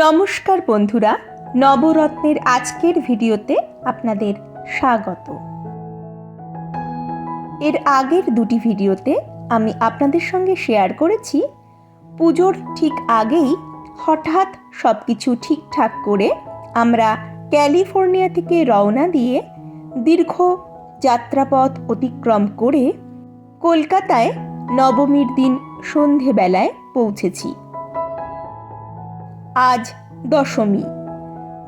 নমস্কার বন্ধুরা, নবরত্নের আজকের ভিডিওতে আপনাদের স্বাগত। এর আগের দুটি ভিডিওতে আমি আপনাদের সঙ্গে শেয়ার করেছি, পুজোর ঠিক আগেই হঠাৎ সব কিছু ঠিকঠাক করে আমরা ক্যালিফোর্নিয়া থেকে রওনা দিয়ে দীর্ঘ যাত্রাপথ অতিক্রম করে কলকাতায় নবমীর দিন সন্ধেবেলায় পৌঁছেছি। আজ দশমী।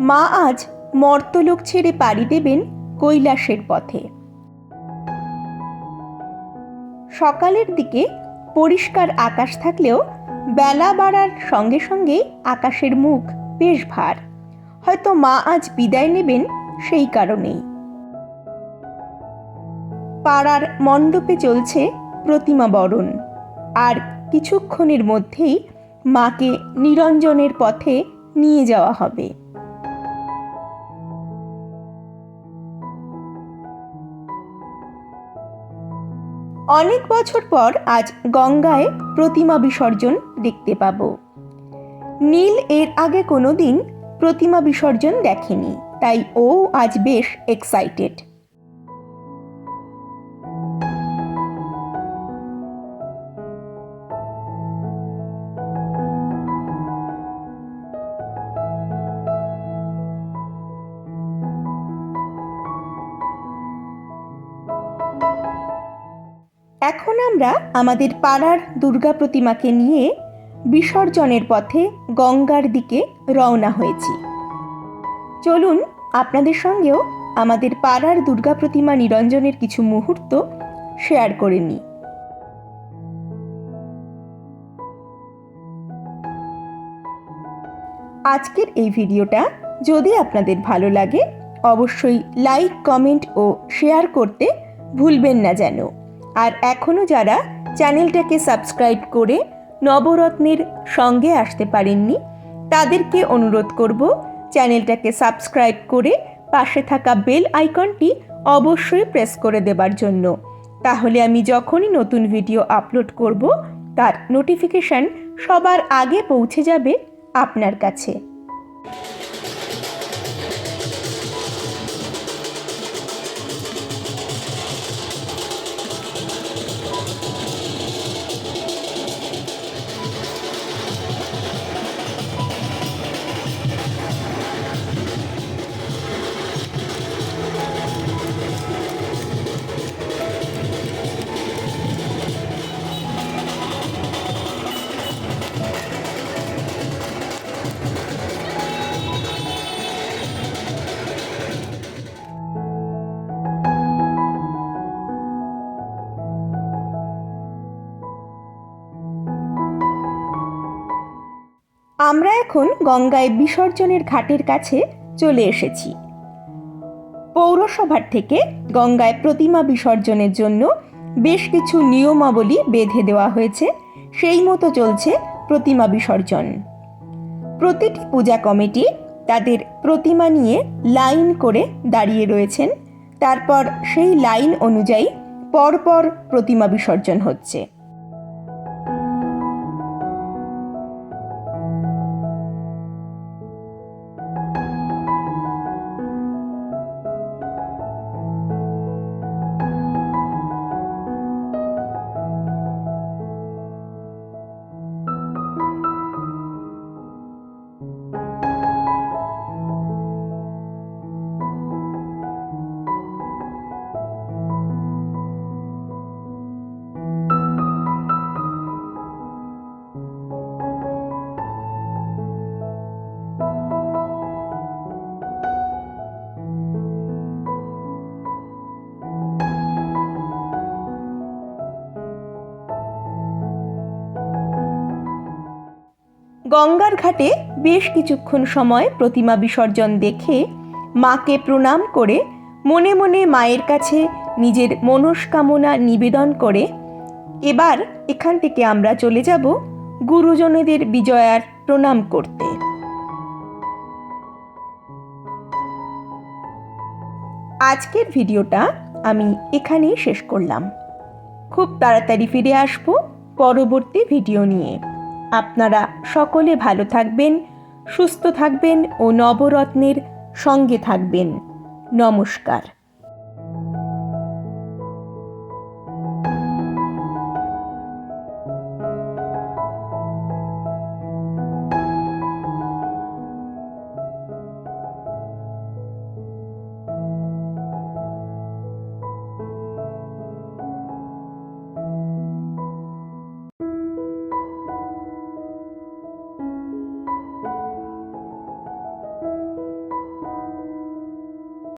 মা আজ মর্তলোক ছেড়ে পাড়ি দেবেন কৈলাসের পথে। সকালের দিকে পরিষ্কার আকাশ থাকলেও বেলা বাড়ার সঙ্গে সঙ্গেই আকাশের মুখ বেশ ভার। হয়তো মা আজ বিদায় নেবেন সেই কারণেই। পাড়ার মণ্ডপে চলছে প্রতিমা বরণ। আর কিছুক্ষণের মধ্যেই মাকে নিরঞ্জনের পথে নিয়ে যাওয়া হবে। অনেক বছর পর আজ গঙ্গায় প্রতিমা বিসর্জন দেখতে পাব। নীল এর আগে কোনো দিন প্রতিমা বিসর্জন দেখেনি, তাই ও আজ বেশ এক্সাইটেড এখন আমরা আমাদের পাড়ার দুর্গা প্রতিমাকে নিয়ে বিসর্জনের পথে গঙ্গার দিকে রওনা হয়েছি। চলুন আপনাদের সঙ্গেও আমাদের পাড়ার দুর্গা প্রতিমা নিরঞ্জনের কিছু মুহূর্ত শেয়ার করে নিই। আজকের এই ভিডিওটা যদি আপনাদের ভালো লাগে, অবশ্যই লাইক, কমেন্ট ও শেয়ার করতে ভুলবেন না যেন। আর এখনও যারা চ্যানেলটাকে সাবস্ক্রাইব করে নবরত্নের সঙ্গে আসতে পারেননি, তাদেরকে অনুরোধ করব চ্যানেলটাকে সাবস্ক্রাইব করে পাশে থাকা বেল আইকনটি অবশ্যই প্রেস করে দেবার জন্য। তাহলে আমি যখনই নতুন ভিডিও আপলোড করব, তার নোটিফিকেশান সবার আগে পৌঁছে যাবে আপনার কাছে। আমরা এখন গঙ্গায় বিসর্জনের ঘাটের কাছে চলে এসেছি। পৌরসভার থেকে গঙ্গায় প্রতিমা বিসর্জনের জন্য বেশ কিছু নিয়মাবলী বেঁধে দেওয়া হয়েছে। সেই মতো চলছে প্রতিমা বিসর্জন। প্রতিটি পূজা কমিটি তাদের প্রতিমা নিয়ে লাইন করে দাঁড়িয়ে রয়েছেন। তারপর সেই লাইন অনুযায়ী পরপর প্রতিমা বিসর্জন হচ্ছে। গঙ্গার ঘাটে বেশ কিছুক্ষণ সময় প্রতিমা বিসর্জন দেখে মাকে প্রণাম করে মনে মনে মায়ের কাছে নিজের মনস্কামনা নিবেদন করে, এবার এখান থেকে আমরা চলে যাব গুরুজনেদের বিজয়ার প্রণাম করতে। আজকের ভিডিওটা আমি এখানেই শেষ করলাম। খুব তাড়াতাড়ি ফিরে আসব পরবর্তী ভিডিও নিয়ে। আপনারা সকলে ভালো থাকবেন সুস্থ থাকবেন ও নবরত্নের সঙ্গে থাকবেন। নমস্কার।